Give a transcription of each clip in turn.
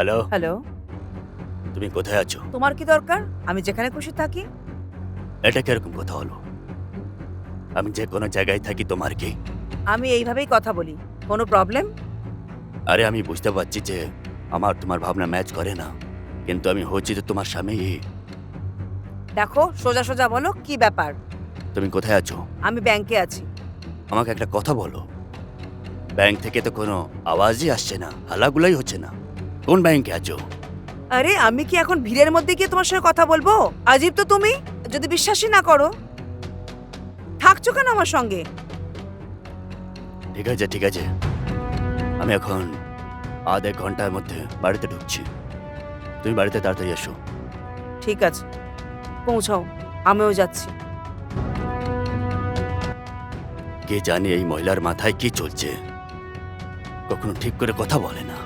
Hello? Hello? তুমি কোথায় আছো? তোমার কি দরকার? আমি যেখানে খুশি থাকি। এটা কীরকম কথা হলো? আমি যে কোনো জায়গায় থাকি তোমার কি? আমি এইভাবেই কথা বলি। কোনো প্রবলেম আরে আমি বুঝতে পারছি যে আমার তোমার ভাবনা ম্যাচ করে না। কিন্তু আমি হচ্ছি তো তোমার স্বামী। দেখো সোজা সোজা বলো কি ব্যাপার? তুমি কোথায় আছো? আমি ব্যাংকে আছি। আমাকে একটা কথা বলো। ব্যাংক থেকে তো কোনো আওয়াজই আসছে না হালাগুলাই হচ্ছে না। কোন ব্যাংকে আছো? আরে আমি কি এখন ভিড়ের মধ্যে গিয়ে তোমার সঙ্গে কথা বলব? আজীব তো তুমি যদি বিশ্বাসই না করো। থাকছো কেন আমার সঙ্গে? ঠিক আছে ঠিক আছে। আমি এখন আধ এক ঘণ্টার মধ্যে বাড়িতে ঢুকছি। তুমি বাড়িতে তাড়াতাড়ি এসো। ঠিক আছে। পৌঁছাও আমিও যাচ্ছি। কে জানে এই মহিলার মাথায় কি চলছে? কখনো ঠিক করে কথা বলে না।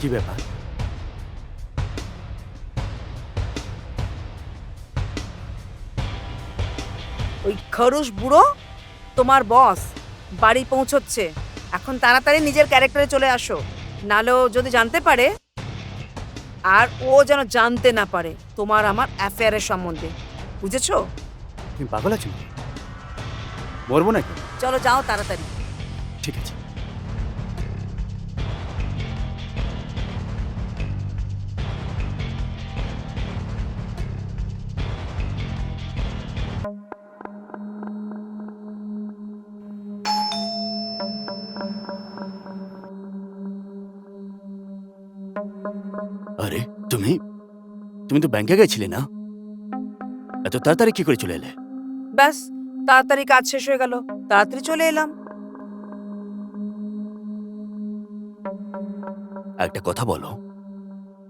কি ব্যাপার? ওই খরুশ বুড়ো তোমার বস বাড়ি পৌঁছচ্ছে। এখন তাড়াতাড়ি নিজের ক্যারেক্টারে চলে আসো। নালেও যদি জানতে পারে আর ও যেন জানতে না পারে তোমার আমার অ্যাফেয়ারের সম্বন্ধে। বুঝেছ? তুমি পাগল আছো? মরবো নাকি? চলো যাও তাড়াতাড়ি। তুমি? তুমি তো ব্যাংকে গেছিলে না? এত তাড়াতাড়ি কি করে চলে এলে? ব্যাস তাড়াতাড়ি কাজ শেষ হয়ে গেল। তাড়াতাড়ি চলে এলাম। একটা কথা বলো।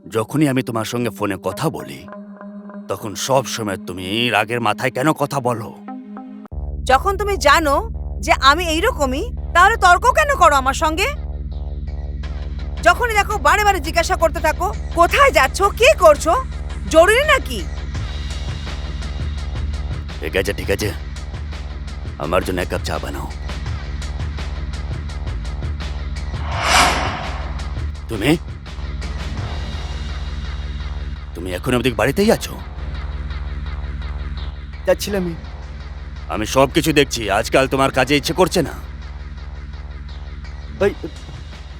যখনই আমি তোমার সঙ্গে ফোনে কথা বলি তখন সব সময় তুমি রাগের মাথায় কেন কথা বলো? যখন তুমি জানো যে আমি এইরকমই তাহলে তর্ক কেন করো আমার সঙ্গে? যখনই দেখো বারে বারে জিজ্ঞাসা করতে থাকো কোথায় যাচ্ছ কি করছ জরুরি নাকি? ঠিক আছে ঠিক আছে। আমার জন্য এক কাপ চা বানাও। তুমি? তুমি এখন অবধি বাড়িতেই আছো? যাচ্ছিলাম। আমি আমি সব কিছু দেখছি আজকাল তোমার কাজে ইচ্ছে করছে না। ওই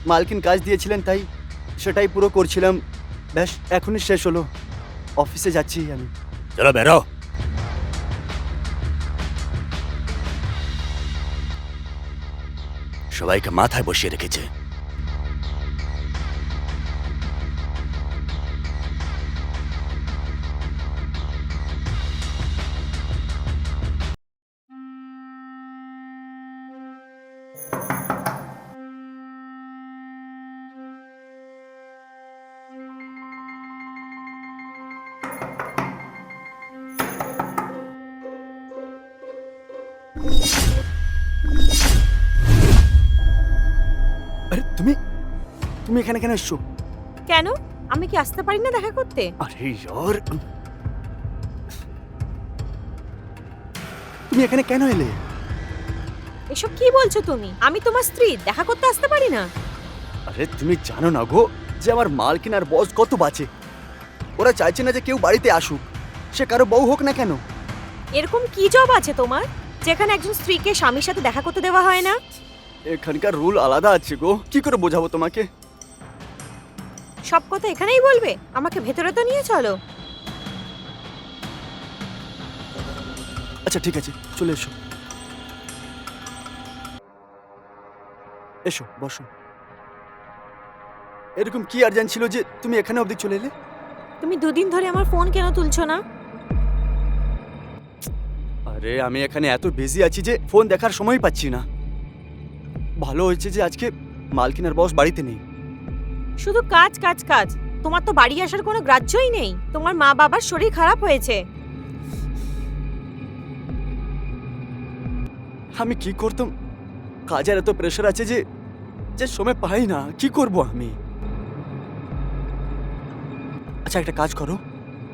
মালকিন কাজ দিয়েছিলেন, তাই সেটাই পুরো করছিলাম। ব্যাস, এখনই শেষ হলো। অফিসে যাচ্ছি আমি। চলো বেরো। সবাইকে মাথায় বসিয়ে রেখেছে। আরে তুমি? তুমি এখানে কেন এসছো? কেন? আমি কি আসতে পারি না দেখা করতে? আরে ইয়ার তুমি এখানে কেন এলে? এসব কি বলছো তুমি? আমি তোমার স্ত্রী দেখা করতে আসতে পারি না। আরে তুমি জানো না গো যে আমার মালকিন আর বস কত বাঁচে ওরা চাইছে না যে কেউ বাড়িতে আসুক। সে কারও বউ হোক না কেন? এরকম কি জব আছে তোমার? যেখানে একজন স্ত্রীকে স্বামীর সাথে দেখা করতে দেওয়া হয় না? এখানকার রুল আলাদা আছে গো। কি করে বোঝাবো তোমাকে? সব কথা এখানেই বলবে? আমাকে ভেতরে তো নিয়ে চলো। আচ্ছা ঠিক আছে চলে এসো। এসো বসো। এরকম কি আর্জেন্ট ছিল যে তুমি এখানে অবধি চলে এলে? তুমি দুদিন ধরে আমার ফোন কেন তুলছো না? আরে আমি এখানে এত বিজি আছি যে ফোন দেখার সময় পাচ্ছি না। ভালো হয়েছে যে আজকে মালকিনার বস বাড়িতে নেই। শুধু কাজ কাজ কাজ। তোমার তো বাড়ি আসার কোনো গ্রাহ্যই নেই। তোমার মা বাবার শরীর খারাপ হয়েছে। আমি কি করতাম? কাজের এত প্রেশার আছে যে যে সময় পাই না। কি করব আমি? আচ্ছা একটা কাজ করো।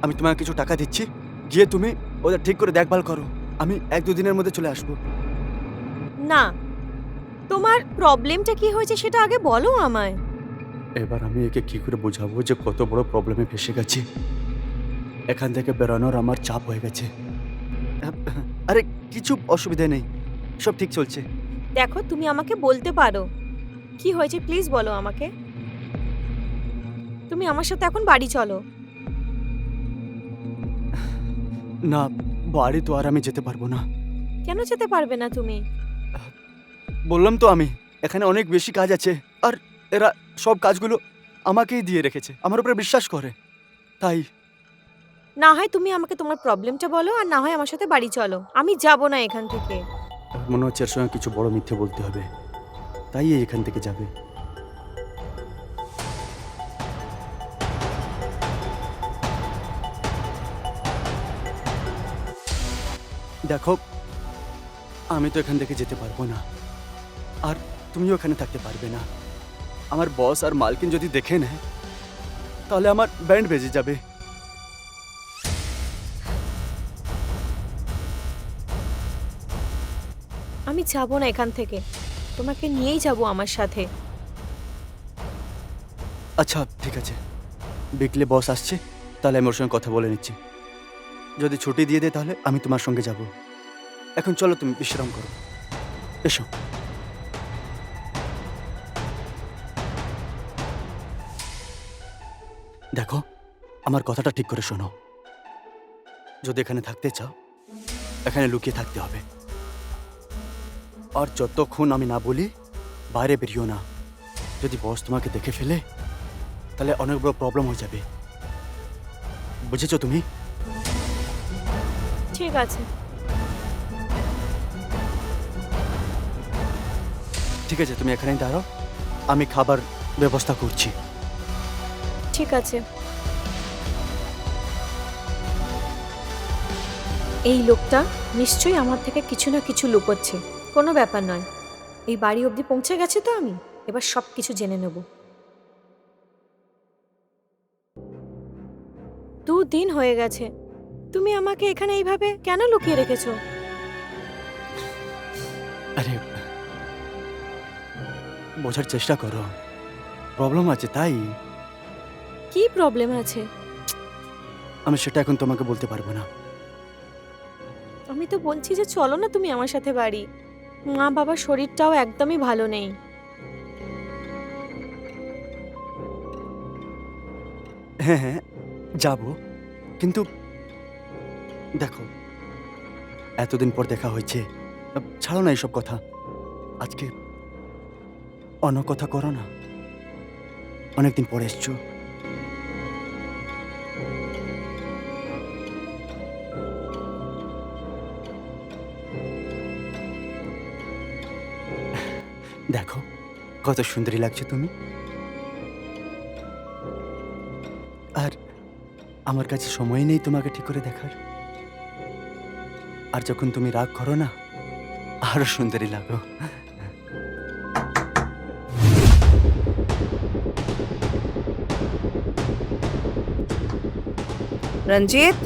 আমি তোমাকে কিছু টাকা দিচ্ছি। গিয়ে তুমি ওদের ঠিক করে দেখভাল করো। আমি এক দুদিনের মধ্যে চলে আসব। না তোমার প্রবলেমটা কি হয়েছে সেটা আগে বলো আমায়। এবার আমি একে কি করে বোঝাবো যে কত বড় প্রবলেমে ফেসে গেছি। এখান থেকে বেরোনোর আমার চাপ হয়ে গেছে। আরে কিছু অসুবিধা নেই। সব ঠিক চলছে। দেখো তুমি আমাকে বলতে পারো। কি হয়েছে প্লিজ বলো আমাকে। তুমি আমার সাথে এখন বাড়ি চলো। না বাড়ি তো আর আমি যেতে পারব না। কেন যেতে পারবে না তুমি? বললাম তো আমি এখানে অনেক বেশি কাজ আছে আর এরা সব কাজগুলো আমাকেই দিয়ে রেখেছে আমার উপরে বিশ্বাস করে তাই। না হয় তুমি আমাকে তোমার প্রবলেমটা বলো আর না হয় আমার সাথে বাড়ি চলো আমি যাব না এখান থেকে। মনে হচ্ছে এর সঙ্গে কিছু বড় মিথ্যে বলতে হবে তাই এখান থেকে যাবে। দেখো আমি তো এখান থেকে যেতে পারব না। তুমিও এখানে থাকতে পারবে না। আমার বস আর মালকিন যদি দেখে নেয় তাহলে আমার ব্যান্ড বেজে যাবে। আমি যাব না এখান থেকে। তোমাকে নিয়েই যাব আমার সাথে। আচ্ছা ঠিক আছে। বিকলে বস আসছে তাহলে আমি ওর সঙ্গে কথা বলে নিচ্ছি। যদি ছুটি দিয়ে দেয় তাহলে আমি তোমার সঙ্গে যাব। এখন চলো তুমি বিশ্রাম করো। এসো। দেখো আমার কথাটা ঠিক করে শোনো। যদি এখানে থাকতে চাও এখানে লুকিয়ে থাকতে হবে। আর যতক্ষণ আমি না বলি বাইরে বেরিও না। যদি বস তোমাকে দেখে ফেলে তাহলে অনেক বড় প্রবলেম হয়ে যাবে। বুঝেছ তুমি? ঠিক আছে। ঠিক আছে তুমি এখানেই দাঁড়াও। আমি খাবার ব্যবস্থা করছি। ঠিক আছে। এই লোকটা নিশ্চয়ই আমার থেকে কিছু না কিছু লুকোচ্ছে। কোনো ব্যাপার নয়। এই বাড়ি অবধি পৌঁছে গেছে তো আমি। এবার সব কিছু জেনে নেব। দুদিন হয়ে গেছে। তুমি আমাকে এখানে এইভাবে কেন লুকিয়ে রেখেছো? আরে, বোঝার চেষ্টা করো। প্রবলেম আছে, তাই? কি প্রবলেম আছে? আমি সেটা এখন তোমাকে বলতে পারব না। আমি তো বলছি যে চলো না তুমি আমার সাথে বাড়ি। মা বাবার শরীরটাও একদমই ভালো নেই। হ্যাঁ হ্যাঁ যাব। কিন্তু দেখো এতদিন পর দেখা হয়েছে। ছাড়ো না এইসব কথা। আজকে অন্য কথা করো না। অনেকদিন পরে এসছো। দেখো কত সুন্দরী লাগছে তুমি। আর আমার কাছে সময় নেই তোমাকে ঠিক করে দেখার। আর যখন তুমি রাগ করো না আরও সুন্দরী লাগো। রঞ্জিত?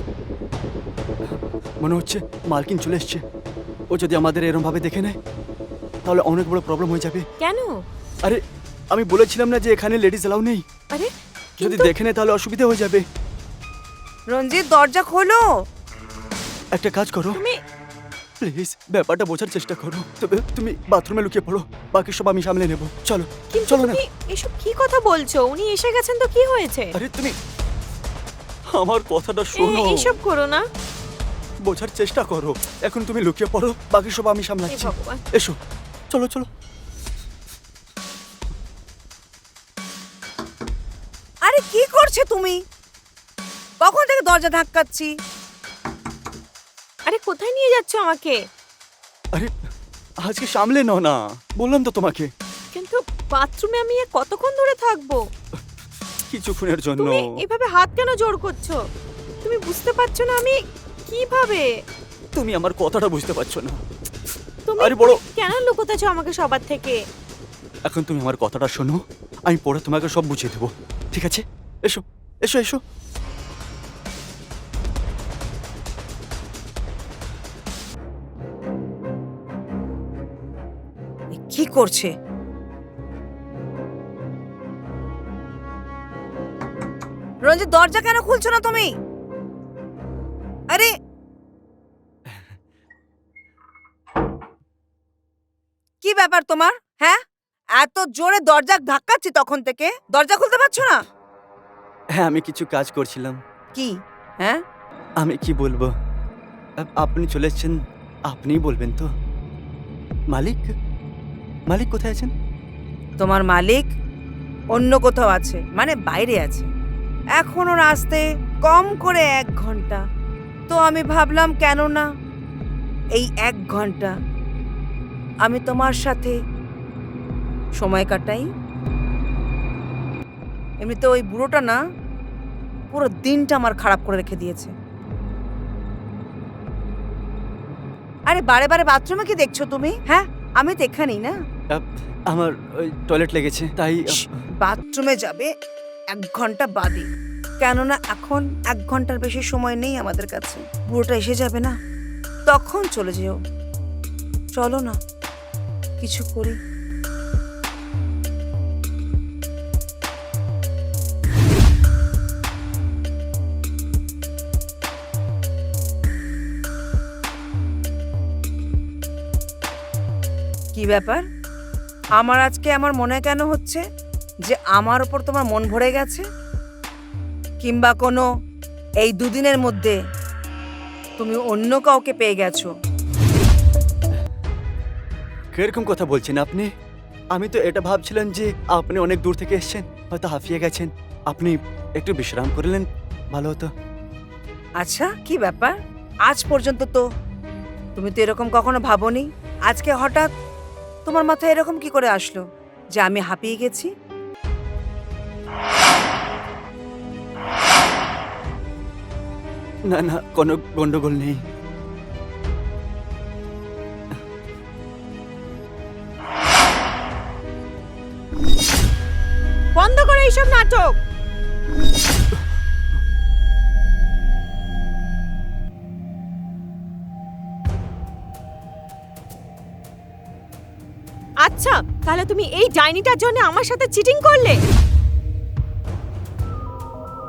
মনে হচ্ছে মালকিন চলে এসছে। ও যদি আমাদের এরম ভাবে দেখে নেয় তাহলে অনেক বড় প্রবলেম হয়ে যাবে। কেন? আরে আমি বলেছিলাম না যে এখানে লেডিস এলাও নেই। আরে যদি দেখে নেয় তাহলে অসুবিধা হয়ে যাবে। রঞ্জিত দরজা খোলো। একটা কাজ করো। তুমি প্লিজ ব্যাপারটা বোঝার চেষ্টা করো। তবে তুমি বাথরুমে লুকিয়ে পড়ো। বাকি সব আমি সামলে নেব। চলো চলো না। এসব কি কথা বলছো? উনি এসে গেছেন তো কি হয়েছে? আরে তুমি আমার কথাটা শোনো। এইসব করো না। বোঝার চেষ্টা করো। এখন তুমি লুকিয়ে পড়ো। বাকি সব আমি সামলাচ্ছি। এসো। চলো চলো। আরে কি করছে তুমি? কখন থেকে দরজা ধাক্কাচ্ছি? আরে কোথায় নিয়ে যাচ্ছ আমাকে? আরে আজকে সামলে নাও না। বললাম তো তোমাকে। কিন্তু বাথরুমে আমি আর কতক্ষণ ধরে থাকব? কিছুক্ষণের জন্য। তুমি এভাবে হাত কেন জোর করছ? তুমি বুঝতে পারছ না আমি কীভাবে? তুমি আমার কথাটা বুঝতে পারছ না। তুমি আরে বড় কেন লুকোতেছো আমাকে সবার থেকে? এখন তুমি আমার কথাটা শোনো আমি পরে তোমাকে সব বুঝিয়ে ঠিক আছে? এসো এসো এসো। কি করছে? রঞ্জিত দরজা কেন খুলছো না তুমি? আরে ব্যাপার তোমার? হ্যাঁ? এত জোরে দরজা ধাক্কাচ্ছি তখন থেকে। দরজা খুলতে পারছ না? হ্যাঁ আমি কিছু কাজ করছিলাম। কি? হ্যাঁ? আমি কি বলব? আপনি চলে এসছেন আপনিই বলবেন তো। মালিক? মালিক কোথায় আছেন? তোমার মালিক অন্য কোথাও আছে মানে বাইরে আছে। এখন ওর আসতে কম করে এক ঘণ্টা। তো আমি ভাবলাম কেন না এই এক ঘণ্টা আমি তোমার সাথে। সময় কাটাই। এমনিতে ওই বুড়োটা না পুরো দিনটা আমার খারাপ করে রেখে দিয়েছে। আরে বারে বারে বাথরুমে কি দেখছ তুমি? হ্যাঁ আমি তো এখানেই না। আমার ওই টয়লেট লেগেছে তাই বাথরুমে যাবে এক ঘণ্টা বাদে। কেননা এখন এক ঘণ্টার বেশি সময় নেই আমাদের কাছে। বুড়োটা এসে যাবে না। তখন চলে যেও। চলো না। কিছু করি। কি ব্যাপার? আমার আজকে আমার মনে কেন হচ্ছে যে আমার ওপর তোমার মন ভরে গেছে? কিংবা কোনো এই দুদিনের মধ্যে তুমি অন্য কাউকে পেয়ে গেছো? কীরকম কথা বলছেন আপনি? আমি তো এটা ভাবছিলাম যে আপনি অনেক দূর থেকে এসেছেন হয়তো হাঁফিয়ে গেছেন। আপনি একটু বিশ্রাম করলেন ভালো হতো। আচ্ছা কি ব্যাপার? আজ পর্যন্ত তো। তুমি তো এরকম কখনো ভাবোনি? আজকে হঠাৎ তোমার মাথায় এরকম কি করে আসলো যে আমি হাঁপিয়ে গেছি? না না কোনো গন্ডগোল নেই। বন্ধ করে এইসব নাটক। আচ্ছা তাহলে তুমি এই ডাইনিটার জন্য আমার সাথে চিটিং করলে?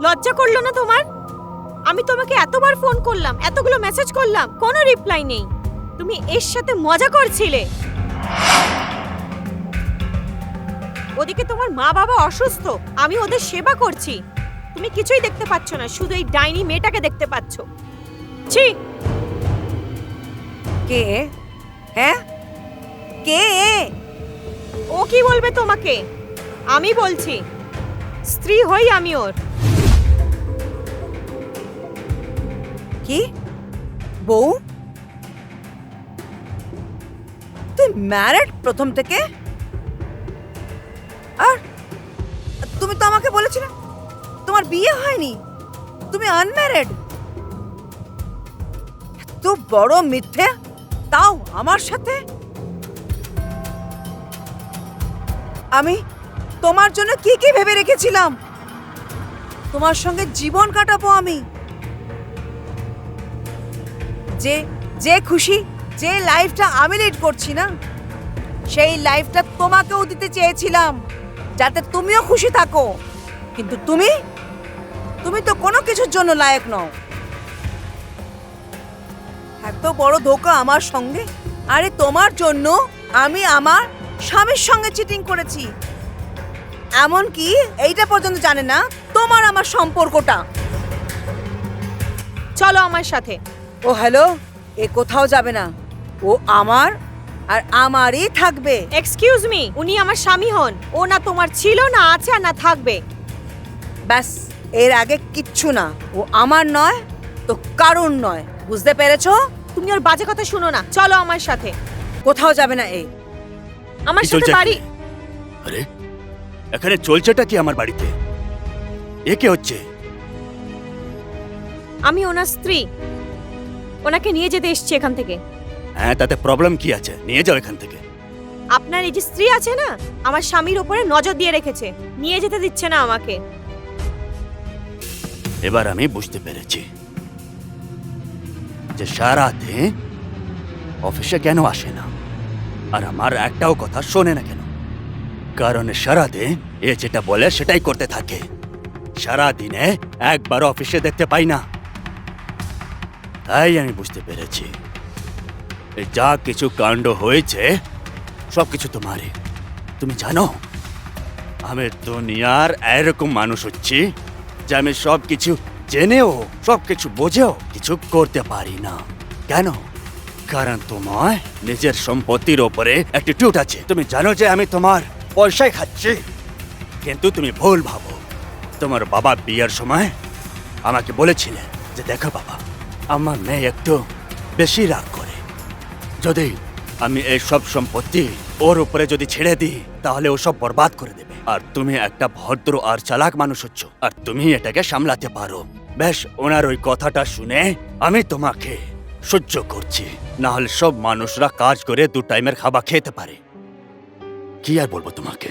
লজ্জা করল না তোমার? আমি তোমাকে এতবার ফোন করলাম, এতগুলো মেসেজ করলাম, কোনো রিপ্লাই নেই। তুমি এর সাথে মজা করছিলে। ওদিকে তোমার মা বাবা অসুস্থ। আমি ওদের সেবা করছি। তুমি কিছুই দেখতে পাচ্ছ না শুধু এই ডাইনি মেয়েটাকে দেখতে পাচ্ছ। ছি! কে? হ্যাঁ? কে? ও কি বলবে তোমাকে? আমি বলছি। স্ত্রী হই আমি ওর। কি? বউ? তুই ম্যারেড প্রথম থেকে? তো আমাকে তোমার বিয়ে হয়নি? তুমি আনম্যারেড এত বড় মিথ্যে? তাও আমার সাথে? আমি তোমার জন্য কি কি ভেবে রেখেছিলাম? তোমার সঙ্গে জীবন কাটাবো আমি। যে যে খুশি, যে লাইফটা আমি লিড করছি না, সেই লাইফটা তোমাকেও দিতে চেয়েছিলাম, যাতে তুমিও খুশি থাকো। কিন্তু তুমি? তুমি তো কোনো কিছুর জন্য লায়ক নও। এত বড় ধোকা আমার সঙ্গে? আরে তোমার জন্য আমি আমার স্বামীর সঙ্গে চিটিং করেছি। এমনকি এইটা পর্যন্ত জানে না? তোমার আমার সম্পর্কটা। চলো আমার সাথে। ও হ্যালো, এ কোথাও যাবে না। ও আমার আর আমারই থাকবে। এক্সকিউজ মি উনি আমার স্বামী হন। ও না তোমার ছিল, না আছে আর না থাকবে। ব্যাস এর আগে কিচ্ছু না। ও আমার নয় তো কারুর নয়। বুঝতে পেরেছ? তুমি ওর বাজে কথা শুনো না। চলো আমার সাথে। কোথাও যাবে না এ। আমার সাথে বাড়ি। আরে এখানে চলছেটা কি আমার বাড়িতে? এ কে হচ্ছে? আমি ওনার স্ত্রী। ওনাকে নিয়ে যেতে এসেছি এখান থেকে। হ্যাঁ তাতে প্রবলেম কি আছে? নিয়ে যাও এখান থেকে। আপনার এই যে স্ত্রী আছে না আমার স্বামীর উপরে নজর দিয়ে রেখেছে। নিয়ে যেতে দিচ্ছে না আমাকে। এবার আমি বুঝতে পেরেছি যে সারাতে অফিসে কেন আসে না? আর আমার একটাও কথা শোনে না কেন? কারণ সারাদিন এ যেটা বলে সেটাই করতে থাকে। সারাদিনে একবার অফিসে দেখতে পাই না। তাই আমি বুঝতে পেরেছি। যা কিছু কাণ্ড হয়েছে, সব কিছু তোমারই। তুমি জানো, আমি দুনিয়ার এরকম মানুষ হচ্ছি যে আমি সব কিছু জেনেও সব কিছু বোঝেও কিছু করতে পারি না। কেন? কারণ তোমার নিজের সম্পত্তির ওপরে টুট আছে। তুমি জানো যে আমি তোমার পয়সায় খাচ্ছি। কিন্তু তুমি ভুল ভাবো। তোমার বাবা বিয়ের সময় আমাকে বলেছিলেন যে, দেখো বাবা, আমার মেয়ে একটু বেশি রাগ করে। যদি আমি এই সব সম্পত্তি ওর উপরে যদি ছেড়ে দিই, তাহলে ও সব বরবাদ করে দেবে। আর তুমি একটা ভদ্র আর চালাক মানুষ হচ্ছ, আর তুমি এটাকে সামলাতে পারো। বেশ, ওনার ওই কথাটা শুনে আমি তোমাকে সহ্য করছি। না হলে সব মানুষরা কাজ করে দু টাইমের খাবার খেতে পারে। কি আর বলব তোমাকে?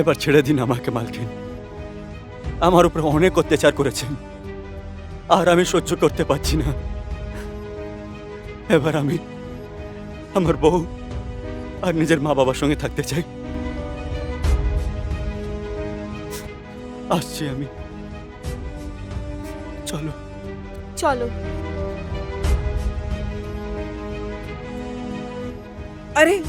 এবার ছেড়ে দিন আমাকে, মালকিন। আমার উপরে অনেক অত্যাচার করেছেন। আর আমি সহ্য করতে পারছি না। এবার আমি আমার বউ আর নিজের মা বাবার সঙ্গে থাকতে চাই। আসছি আমি। চলো। চলো। আরে!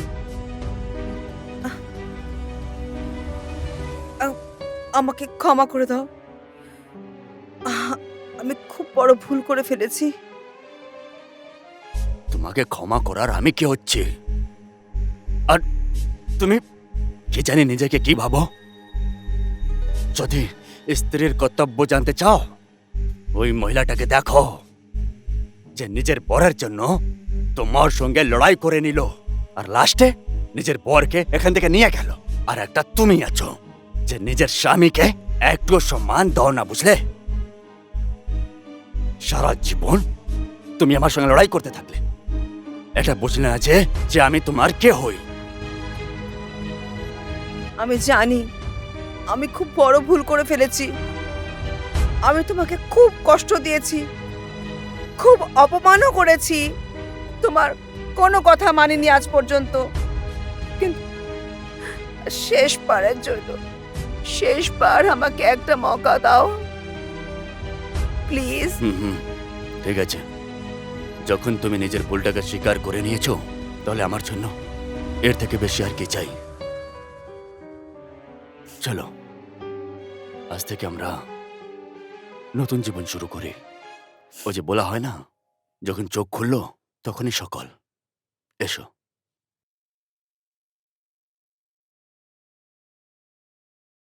আমাকে ক্ষমা করে দাও। বড় ভুল করে ফেলেছি। তোমাকে ক্ষমা করার আমি কি হচ্ছে? আর তুমি কি জানি নিজেকে কি ভাবো? যদি স্ত্রীর কর্তব্য জানতে চাও, ওই মহিলাটাকে দেখো, যে নিজের বরের জন্য তোমার সঙ্গে লড়াই করে নিল, আর লাস্টে নিজের বরকে এখান থেকে নিয়ে গেল। আর একটা তুমি আছো, যে নিজের স্বামীকে একটু সম্মান দাও না, বুঝলে? সারা জীবন তুমি আমার সঙ্গে লড়াই করতে থাকলে। এটা বুঝলে না যে যে আমি তোমার কে হই। আমি জানি, আমি খুব বড় ভুল করে ফেলেছি। আমি তোমাকে খুব কষ্ট দিয়েছি, খুব অপমানও করেছি। তোমার কোনো কথা মানিনি আজ পর্যন্ত। কিন্তু শেষবারের জন্য, শেষবার আমাকে একটা মকা দাও। প্লিজ। হুম হুম, ঠিক আছে। যখন তুমি নিজের ভুলটাকে স্বীকার করে নিয়েছো, তাহলে আমার জন্য এর থেকে বেশি আর কি চাই। চলো, আজ থেকে আমরা নতুন জীবন শুরু করি। ও যে বলা হয় না, যখন চোখ খুললো, তখনই সকল। এসো।